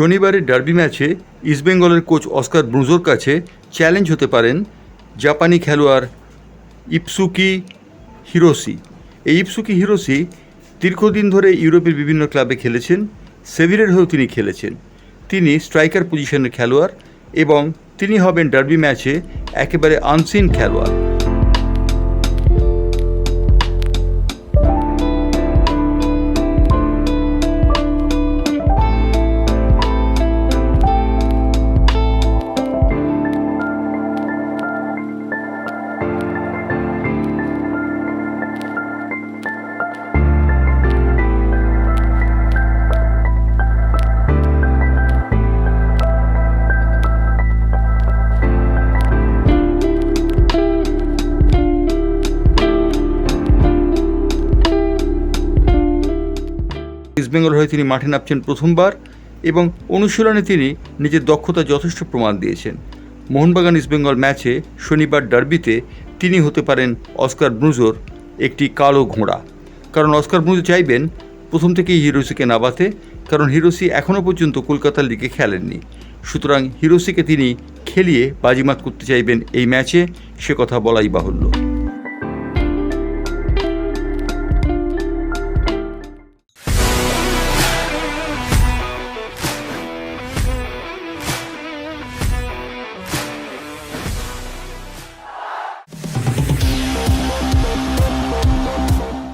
শনিবারের ডার্বি ম্যাচে ইস্টবেঙ্গলের কোচ অস্কার ব্রুজোর কাছে চ্যালেঞ্জ হতে পারেন জাপানি খেলোয়াড় ইপসুকি হিরোসি এই ইপসুকি হিরোসি দীর্ঘদিন ধরে ইউরোপের বিভিন্ন ক্লাবে খেলেছেন, সেভিরের হয়েও তিনি খেলেছেন। তিনি স্ট্রাইকার পজিশনের খেলোয়াড় এবং তিনি হবেন ডার্বি ম্যাচে একেবারে আনসিন খেলোয়াড়। ইস্টবেঙ্গল হয়ে তিনি মাঠে নামছেন প্রথমবার এবং অনুশীলনে তিনি নিজের দক্ষতা যথেষ্ট প্রমাণ দিয়েছেন। মোহনবাগান ইস্টবেঙ্গল ম্যাচে শনিবার ডার্বিতে তিনি হতে পারেন অস্কার ব্রুজোর একটি কালো ঘোড়া। কারণ অস্কার ব্রুজো চাইবেন প্রথম থেকেই হিরোসিকে নাবাতে কারণ হিরোসি এখনও পর্যন্ত কলকাতার লিগে খেলেননি। সুতরাং হিরোসিকে তিনি খেলিয়ে বাজিমাত করতে চাইবেন এই ম্যাচে, সে কথা বলাই বাহুল্য।